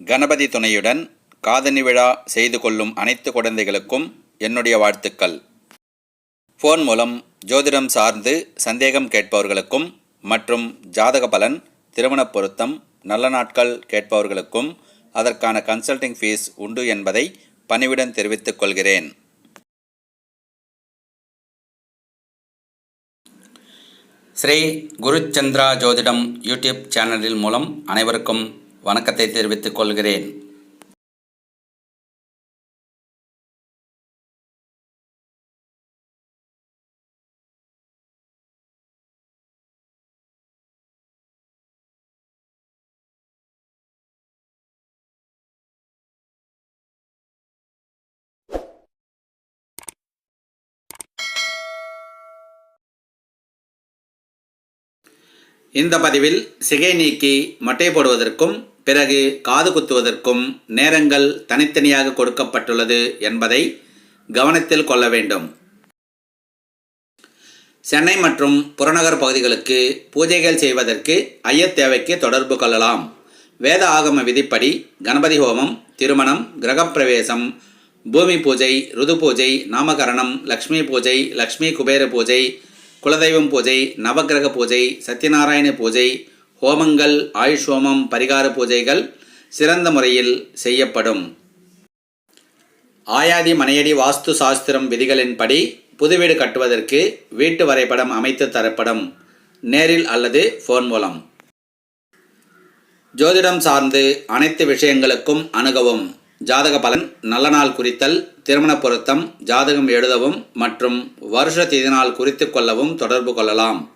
கணபதி துணையுடன் காதணி விழா செய்து கொள்ளும் அனைத்து குழந்தைகளுக்கும் என்னுடைய வாழ்த்துக்கள். ஃபோன் மூலம் ஜோதிடம் சார்ந்து சந்தேகம் கேட்பவர்களுக்கும் மற்றும் ஜாதக பலன் திருமணப் பொருத்தம் நல்ல நாட்கள் கேட்பவர்களுக்கும் அதற்கான கன்சல்டிங் ஃபீஸ் உண்டு என்பதை பணிவுடன் தெரிவித்துக் கொள்கிறேன். ஸ்ரீ குருச்சந்திரா ஜோதிடம் யூடியூப் சேனலில் மூலம் அனைவருக்கும் வணக்கத்தை தெரிவித்துக் கொள்கிறேன். இந்த பதிவில் சிகை நீக்கி மட்டை போடுவதற்கும் பிறகு காது குத்துவதற்கும் நேரங்கள் தனித்தனியாக கொடுக்கப்பட்டுள்ளது என்பதை கவனத்தில் கொள்ள வேண்டும். சென்னை மற்றும் புறநகர் பகுதிகளுக்கு பூஜைகள் செய்வதற்கு ஐயத் தேவைக்கு தொடர்பு கொள்ளலாம். வேத ஆகம விதிப்படி கணபதி ஹோமம் திருமணம் கிரகப்பிரவேசம் பூமி பூஜை ருது பூஜை நாமகரணம் லக்ஷ்மி பூஜை லக்ஷ்மி குபேர பூஜை குலதெய்வம் பூஜை நவக்கிரக பூஜை சத்யநாராயண பூஜை ஹோமங்கள் ஆயுஷ் ஹோமம் பரிகார பூஜைகள் சிறந்த முறையில் செய்யப்படும். ஆயாதி மனையடி வாஸ்து சாஸ்திரம் விதிகளின்படி புது வீடு கட்டுவதற்கு வீட்டு வரைபடம் அமைத்து தரப்படும். நேரில் அல்லது ஃபோன் மூலம். ஜோதிடம் சார்ந்து அனைத்து விஷயங்களுக்கும் அணுகவும் ஜாதக பலன் நல்ல நாள் குறித்தல் திருமண பொருத்தம் ஜாதகம் எழுதவும் மற்றும் வருஷ தீதி நாள் குறித்து கொள்ளவும் தொடர்பு கொள்ளலாம்.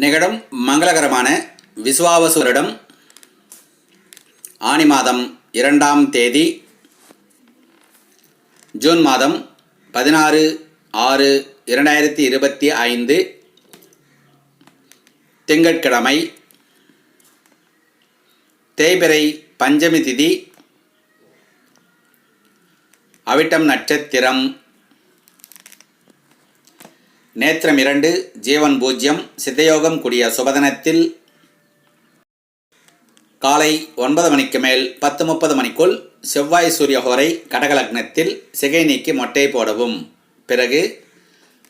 நிகழும் மங்களகரமான விஸ்வாவசூரிடம் ஆனி மாதம் இரண்டாம் தேதி ஜூன் மாதம் பதினாறு ஆறு இரண்டாயிரத்தி இருபத்தி ஐந்து திங்கட்கிழமை தேய்பிறை பஞ்சமி திதி அவிட்டம் நட்சத்திரம் நேத்திரம் இரண்டு ஜீவன் பூஜ்யம் சித்தயோகம் கூடிய சுபதனத்தில் காலை ஒன்பது மணிக்கு மேல் பத்து முப்பது மணிக்குள் செவ்வாய் சூரியஹோரை கடகலக்னத்தில் சிகை நீக்கி மொட்டை போடவும். பிறகு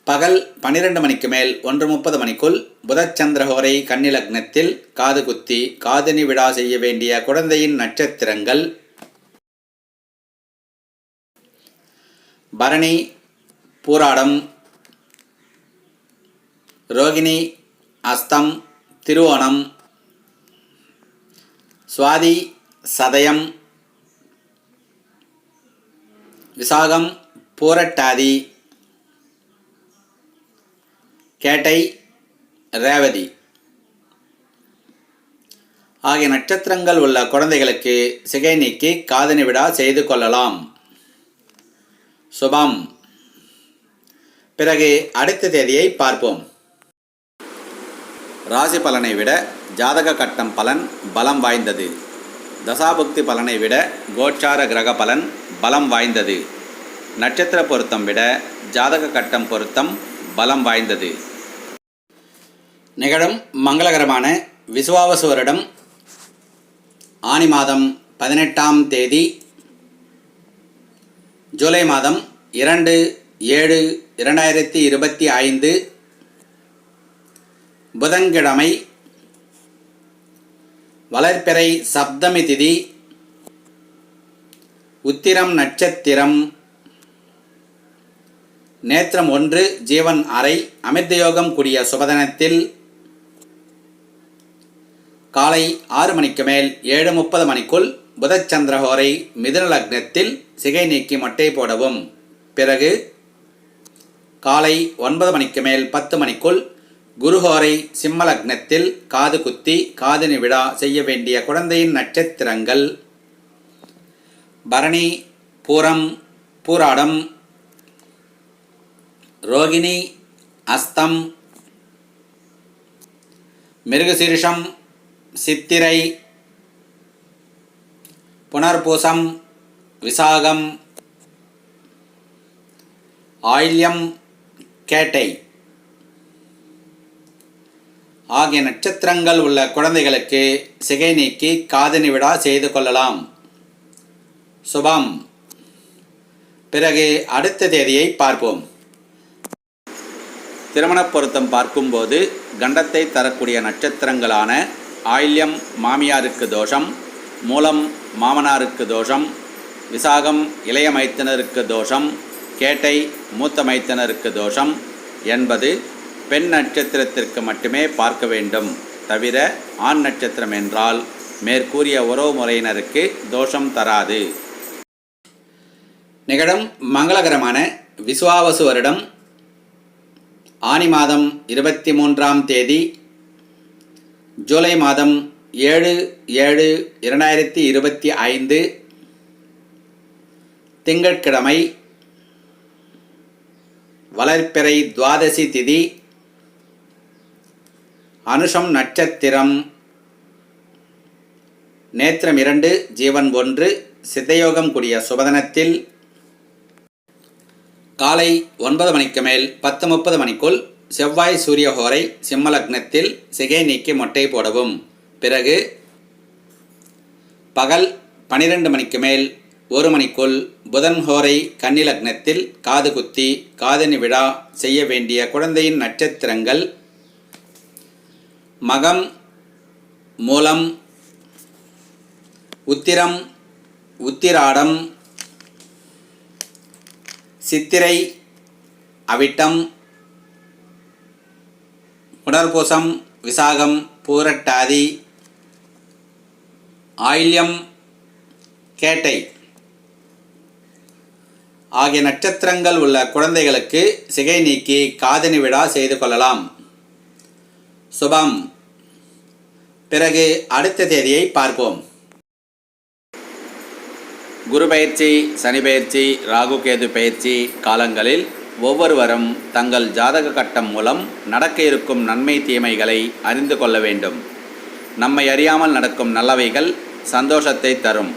பகல் பன்னிரண்டு மணிக்கு மேல் ஒன்று முப்பது மணிக்குள் புதச்சந்திரஹோரை கன்னிலக்னத்தில் காது குத்தி காதணி விழா செய்ய வேண்டிய குழந்தையின் நட்சத்திரங்கள். பரணி பூராடம் ரோகிணி அஸ்தம் திருவோணம் சுவாதி சதயம் விசாகம் பூரட்டாதி கேட்டை ரேவதி. ஆகிய நட்சத்திரங்கள் உள்ள குழந்தைகளுக்கு சிகை நீக்கி காதணி விடா செய்து கொள்ளலாம். சுபம். பிறகு அடுத்த தேதியை பார்ப்போம். ராசி பலனை விட ஜாதக கட்டம் பலன் பலம் வாய்ந்தது. தசாபுக்தி பலனை விட கோச்சார கிரக பலன் பலம் வாய்ந்தது. நட்சத்திர பொருத்தம் விட ஜாதக கட்டம் பொருத்தம் பலம் வாய்ந்தது. நிகழும் மங்களகரமான விசுவாவசு வருடம் ஆனி மாதம் பதினெட்டாம் தேதி ஜூலை மாதம் இரண்டு ஏழு இரண்டாயிரத்தி இருபத்தி ஐந்து புதன்கிழமை வளர்ப்பிறை சப்தமி திதி உத்திரம் நட்சத்திரம் நேத்திரம் ஒன்று ஜீவன் அறை அமிர்தயோகம் கூடிய சுபதனத்தில் காலை ஆறு மணிக்கு மேல் ஏழு முப்பது மணிக்குள் புதச்சந்திரஹோரை மிதுன லக்னத்தில் சிகை நீக்கி மொட்டை போடவும். பிறகு காலை ஒன்பது மணிக்கு மேல் பத்து மணிக்குள் குருஹோரை சிம்மலக்னத்தில் காது குத்தி காதினி விழா செய்ய வேண்டிய குழந்தையின் நட்சத்திரங்கள். பரணி பூரம் பூராடம் ரோகிணி அஸ்தம் மிருகசீரிஷம் சித்திரை புனர்பூசம் விசாகம் ஆயில்யம் கேட்டை. ஆகிய நட்சத்திரங்கள் உள்ள குழந்தைகளுக்கு சிகை நீக்கி காதணி விழா செய்து கொள்ளலாம். சுபம். பிறகு அடுத்த தேதியை பார்ப்போம். திருமணப் பொருத்தம் பார்க்கும்போது கண்டத்தை தரக்கூடிய நட்சத்திரங்களான ஆயில்யம் மாமியாருக்கு தோஷம் மூலம் மாமனாருக்கு தோஷம் விசாகம் இளைய மைத்தனருக்கு தோஷம் கேட்டை மூத்த மைத்தனருக்கு தோஷம் என்பது பெண் நட்சத்திரத்திற்கு மட்டுமே பார்க்க வேண்டும். தவிர ஆண் நட்சத்திரம் என்றால் மேற்கூறிய உறவு முறையினருக்கு தோஷம் தராது. நிகழும் மங்களகரமான விசுவாவசு வருடம். ஆனி மாதம் இருபத்தி மூன்றாம் தேதி ஜூலை மாதம் ஏழு ஏழு இரண்டாயிரத்தி இருபத்தி ஐந்து திங்கட்கிழமை வளர்ப்பிறை துவாதசி திதி அனுஷம் நட்சத்திரம். நேத்திரம் இரண்டு ஜீவன் ஒன்று சித்தயோகம் கூடிய சுபதனத்தில். காலை ஒன்பது மணிக்கு மேல் பத்து முப்பது மணிக்குள் செவ்வாய் சூரிய ஹோரை சிகை நீக்கி மொட்டை போடவும். பிறகு பகல் பனிரெண்டு மணிக்கு மேல் ஒரு மணிக்குள் புதன் ஹோரை கன்னிலக்னத்தில் காது குத்தி காதணி விழா செய்ய வேண்டிய குழந்தையின் நட்சத்திரங்கள் மகம் மூலம் உத்திரம் உத்திராடம் சித்திரை அவிட்டம் புனர்பூசம் விசாகம் பூரட்டாதி ஆயில்யம் கேட்டை ஆகிய நட்சத்திரங்கள் உள்ள குழந்தைகளுக்கு சிகை நீக்கி காதணி விழா செய்து கொள்ளலாம். சுபம். பிறகு அடுத்த தேதியை பார்ப்போம். குரு பயிற்சி சனி பயிற்சி ராகு கேது பயிற்சி காலங்களில் ஒவ்வொருவரும் தங்கள் ஜாதக கட்டம் மூலம் நடக்க இருக்கும் நன்மை தீமைகளை அறிந்து கொள்ள வேண்டும். நம்மை அறியாமல் நடக்கும் நல்லவைகள் சந்தோஷத்தை தரும்.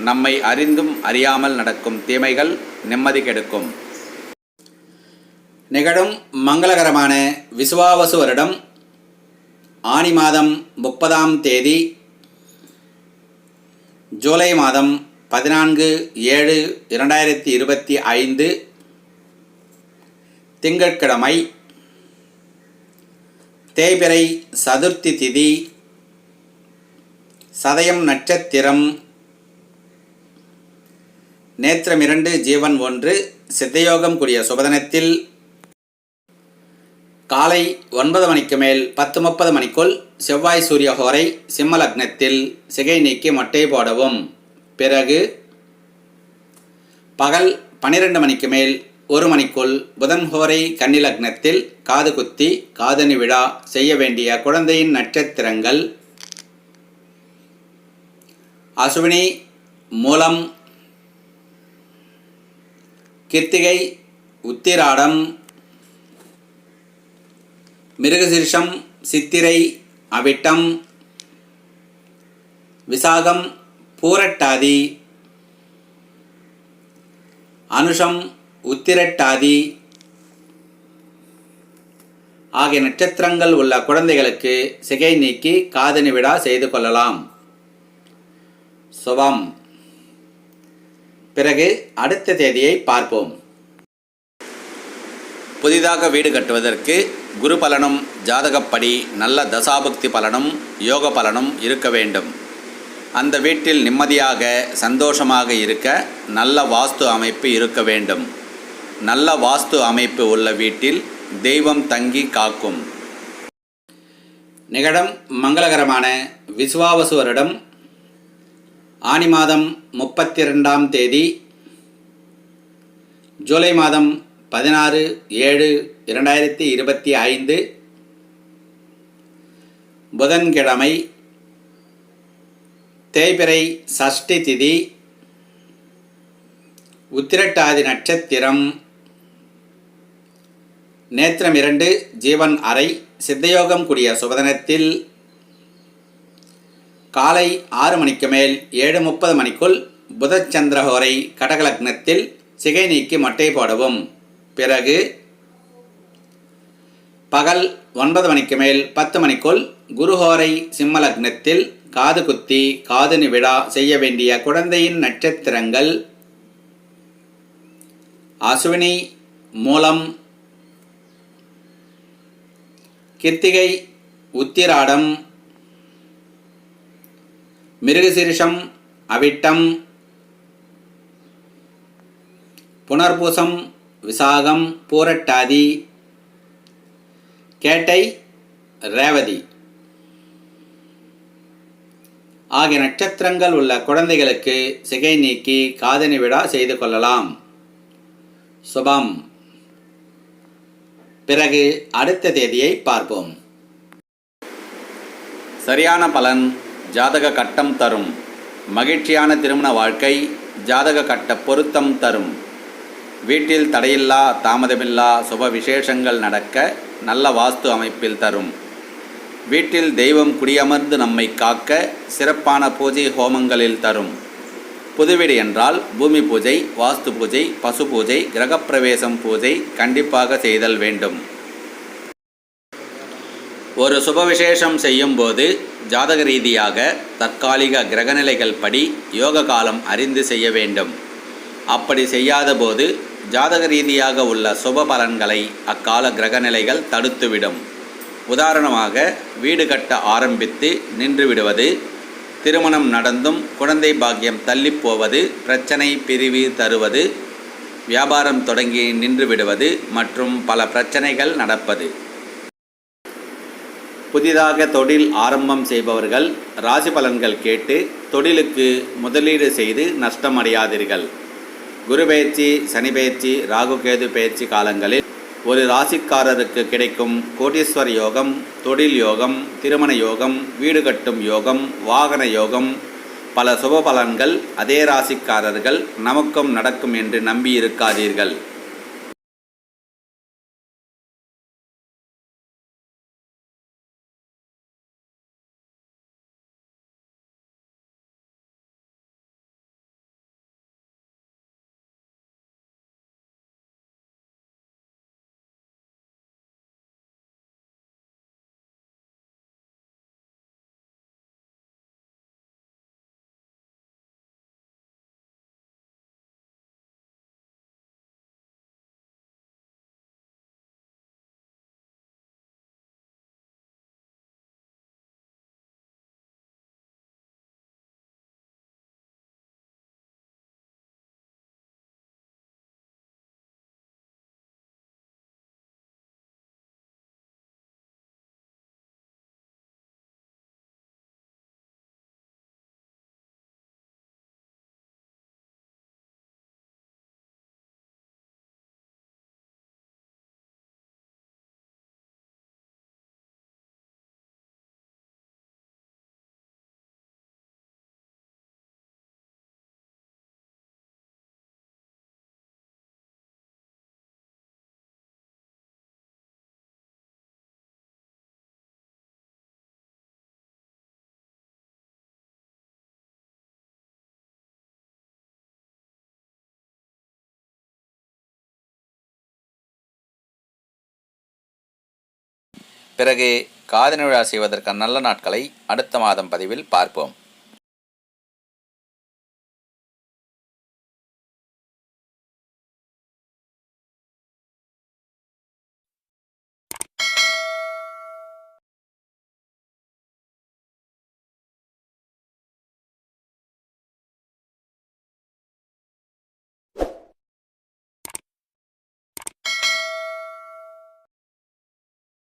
நம்மை அறிந்தும் அறியாமல் நடக்கும் தீமைகள் நிம்மதி கெடுக்கும். நிகழும் மங்களகரமான விசுவாவசு வருடம் ஆனி மாதம் முப்பதாம் தேதி ஜூலை மாதம் பதினான்கு ஏழு இரண்டாயிரத்தி இருபத்தி ஐந்து திங்கட்கிழமை தேய்பிறை சதுர்த்தி திதி சதயம் நட்சத்திரம் நேத்திரம் இரண்டு ஜீவன் ஒன்று சித்தயோகம் கூடிய சுபதனத்தில் காலை ஒன்பது மணிக்கு மேல் பத்து முப்பது மணிக்குள் செவ்வாய் சூரிய ஹோரை சிம்ம லக்னத்தில் சிகை நீக்கி மொட்டை போடவும். பிறகு பகல் பன்னிரண்டு மணிக்கு மேல் ஒரு மணிக்குள் புதன் ஹோரை கன்னி லக்னத்தில் காது குத்தி காதணி விழா செய்ய வேண்டிய குழந்தையின் நட்சத்திரங்கள். அசுவினி மூலம் கிருத்திகை உத்திராடம் மிருகசீர்ஷம் சித்திரை அவிட்டம் விசாகம் பூரட்டாதி அனுஷம் உத்திரட்டாதி ஆகிய நட்சத்திரங்கள் உள்ள குழந்தைகளுக்கு சிகை நீக்கி காதணி விழா செய்து கொள்ளலாம். சுபம். பிறகு அடுத்த தேதியை பார்ப்போம். புதிதாக வீடு கட்டுவதற்கு குரு பலனும் ஜாதகப்படி நல்ல தசாபக்தி பலனும் யோக பலனும் இருக்க வேண்டும். அந்த வீட்டில் நிம்மதியாக சந்தோஷமாக இருக்க நல்ல வாஸ்து அமைப்பு இருக்க வேண்டும். நல்ல வாஸ்து அமைப்பு உள்ள வீட்டில் தெய்வம் தங்கி காக்கும். நிகடம் மங்களகரமான விசுவாவசு வருடம் ஆனி மாதம் முப்பத்தி ரெண்டாம் தேதி ஜூலை மாதம் பதினாறு ஏழு இரண்டாயிரத்தி இருபத்தி ஐந்து புதன்கிழமை தேய்பிறை சஷ்டி திதி உத்திரட்டாதி நட்சத்திரம். நேத்திரம் இரண்டு ஜீவன் அறை சித்தயோகம் கூடிய சுபதனத்தில் காலை ஆறு மணிக்கு மேல் ஏழு முப்பது மணிக்குள் புதச்சந்திரஹோரை கடகலக்னத்தில் சிகை நீக்கி மட்டை போடவும். பிறகு பகல் ஒன்பது மணிக்கு மேல் பத்து மணிக்குள் குருஹோரை சிம்மலக்னத்தில் காது குத்தி காதுனி விழா செய்ய வேண்டிய குழந்தையின் நட்சத்திரங்கள் அசுவினி மூலம் கிருத்திகை உத்திராடம் மிருகசீரிஷம் அவிட்டம் புனர்பூசம் விசாகம் பூரட்டாதி கேட்டை ரேவதி. ஆகிய நட்சத்திரங்கள் உள்ள குழந்தைகளுக்கு சிகை நீக்கி காதணி விழா செய்து கொள்ளலாம். சுபம். பிறகு அடுத்த தேதியை பார்ப்போம். சரியான பலன் ஜாதக கட்டம் தரும். மகிழ்ச்சியான திருமண வாழ்க்கை ஜாதக கட்ட பொருத்தம் தரும். வீட்டில் தடையில்லா தாமதமில்லா சுப விசேஷங்கள் நடக்க நல்ல வாஸ்து அமைப்பில் தரும். வீட்டில் தெய்வம் குடியமர்ந்து நம்மை காக்க சிறப்பான பூஜை ஹோமங்களில் தரும். புதுவீடு என்றால் பூமி பூஜை வாஸ்து பூஜை பசு பூஜை கிரகப்பிரவேசம் பூஜை கண்டிப்பாக செய்தல் வேண்டும். ஒரு சுப விசேஷம் செய்யும்போது ஜாதக ரீதியாக தற்காலிக கிரகநிலைகள் படி யோக காலம் அறிந்து செய்ய வேண்டும். அப்படி செய்யாத போது ஜாதக ரீதியாக உள்ள சுப பலன்களை அக்கால கிரகநிலைகள் தடுத்துவிடும். உதாரணமாக வீடு கட்ட ஆரம்பித்து நின்றுவிடுவது திருமணம் நடந்தும் குழந்தை பாக்கியம் தள்ளிப் போவது பிரச்சனை பிரிவு தருவது வியாபாரம் தொடங்கி நின்றுவிடுவது மற்றும் பல பிரச்சனைகள் நடப்பது. புதிதாக தொழில் ஆரம்பம் செய்பவர்கள் ராசி பலன்கள் கேட்டு தொழிலுக்கு முதலீடு செய்து நஷ்டமடையாதீர்கள் குரு பயிற்சி சனி பெயர்ச்சி ராகு கேது பயிற்சி காலங்களில் ஒரு ராசிக்காரருக்கு கிடைக்கும் கோடீஸ்வர யோகம் தொழில் யோகம் திருமண யோகம் வீடு கட்டும் யோகம் வாகன யோகம் பல சுப பலன்கள் அதே ராசிக்காரர்கள் நமக்கும் நடக்கும் என்று நம்பியிருக்காதீர்கள். பிறகு காதணி விழா செய்வதற்கான நல்ல நாட்களை அடுத்த மாதம் பதிவில் பார்ப்போம்.